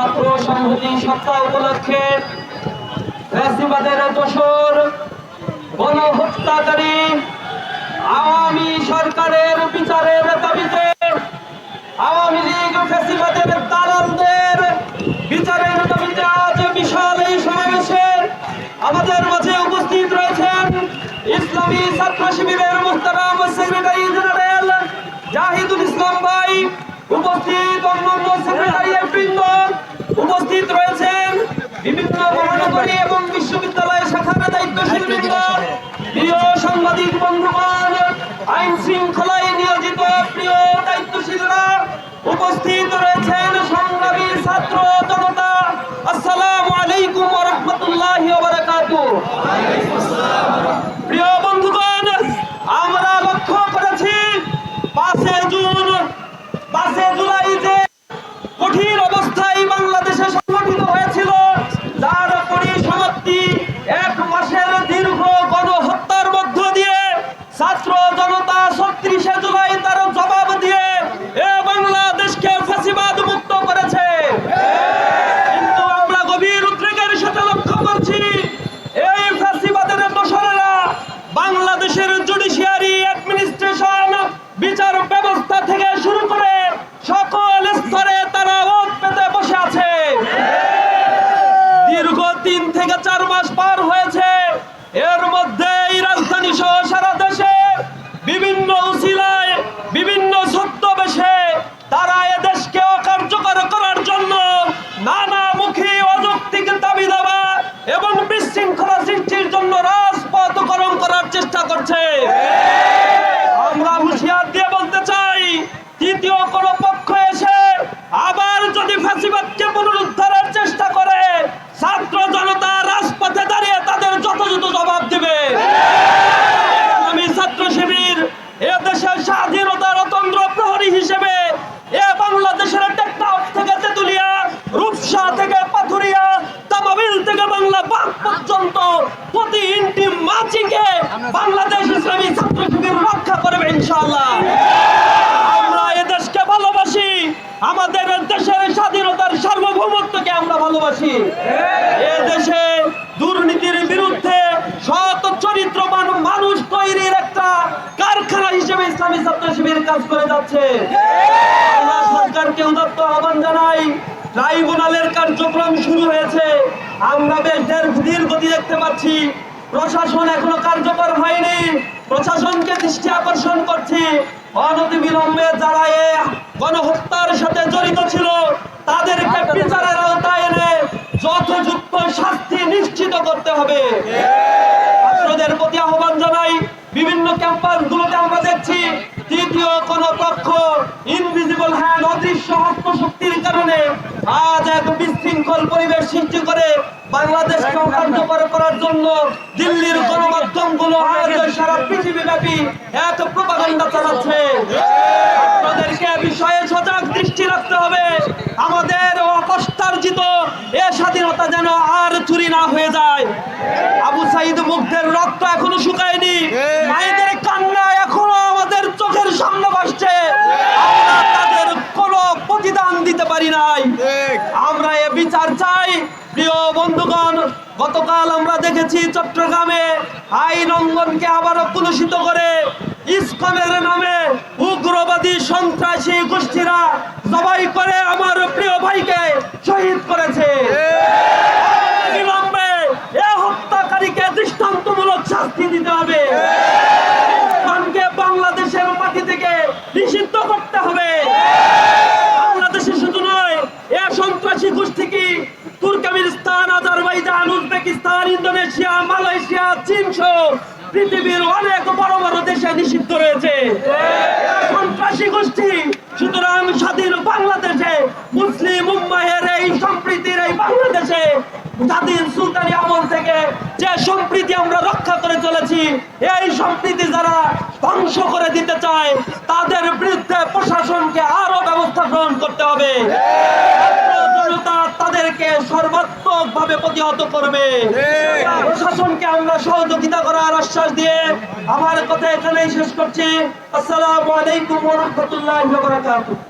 ছাত্র সংহতি সপ্তাহ উপলক্ষে ফ্যাসিবাদের দোসর গণহত্যাকারী আওয়ামী সরকারের বিচারের দাবিতে সাংবাদিক বাংলাদেশ ইসলামী ছাত্র শিবির রক্ষা করবে ইনশাআল্লাহ। আমরা এ দেশকে ভালোবাসি, আমাদের দেশের স্বাধীনতার সার্বভৌমত্বকে আমরা ভালোবাসি। এ দেশে দুর্নীতির বিরুদ্ধে সৎ, চরিত্রবান মানুষ তৈরির একটা কারখানা হিসেবে ইসলামী ছাত্র শিবির কাজ করে যাচ্ছে। সরকারকে উদাত্ত আহ্বান জানাই, ট্রাইব্যুনালের কার্যক্রম শুরু হয়েছে। আমরা বেশ দের- ধীর গতি দেখতে পাচ্ছি। প্রশাসন এখনও কার্যকর হয়নি। প্রশাসনকে দৃষ্টি আকর্ষণ করছি। অনতি বিলম্বে যারা এ গণহত্যার সাথে জড়িত ছিল, তাদেরকে বিচারের আওতায় এনে যথযুক্ত শাস্তি নিশ্চিত করতে হবে। ছাত্রদের প্রতি আহ্বান জানাই, বিভিন্ন ক্যাম্পাস গুলোতে আমরা দেখছি, তৃতীয় কোন পক্ষ ইনভিজিবল হ্যান্ড অদৃশ্য হস্তশক্তির কারণে আজ এক বিশৃঙ্খল পরিবেশ সৃষ্টি করে বাংলাদেশকে অকার্যকর করার জন্য দিল্লির গণমাধ্যমগুলো আজ সারা পৃথিবী ব্যাপী এক প্রপাগান্ডা চালাচ্ছে। আপনাদেরকে বিষয়ে সজাগ দৃষ্টি রাখতে হবে। আমাদের অপস্তার্জিত এ স্বাধীনতা যেন আর চুরি না হয়ে যায়। আবু সাইদ মুগ্ধের রক্ত এখনও শুকায়নি মায়েদের কান্না এখনও আমাদের চোখের সামনে ভাসছে আমরা তাদের কোনো প্রতিদান দিতে পারি নাই আমরা এ বিচার চাই প্রিয় বন্ধুগণ, গতকাল আমরা দেখেছি চট্টগ্রামে আইন অঙ্গনকে আবারও কুলুষিত করে ইস্কনের নামে উগ্রবাদী সন্ত্রাসী গোষ্ঠীরা জবাই করে আমার প্রিয় ভাইকে শহীদ করেছে বিলম্বে এ হত্যাকারীকে দৃষ্টান্তমূলক শাস্তি দিতে হবে ইসকনকে বাংলাদেশের মাটি থেকে নিষিদ্ধ করতে হবে বাংলাদেশে শুধু নয় এ সন্ত্রাসী গোষ্ঠী কি Turkmenistan Azerbaijan Uzbekistan Indonesia Malaysia পৃথিবীর অনেক বড় বড় দেশে নিষিদ্ধ রয়েছে। সন্ত্রাসী গোষ্ঠী, সুতরাং স্বাধীন বাংলাদেশে, মুসলিম উম্মাহের এই সম্প্রীতির এই বাংলাদেশে, স্বাধীন সুলতানি আমল থেকে যে সম্প্রীতি আমরা রক্ষা করে চলেছি, এই সম্প্রীতি যারা ধ্বংস করে দিতে চায়, তাদের বিরুদ্ধে প্রশাসনকে আরও ব্যবস্থা গ্রহণ করতে হবে। তাদেরকে সর্বাত্মক ভাবে প্রতিহত করবে। প্রশাসনকে আমরা সহযোগিতা করার আশ্বাস দিয়ে আমার কথা এখানেই শেষ করছি। আসসালামু আলাইকুম রাহমাতুল্লাহি ওয়া বারাকাতুহু।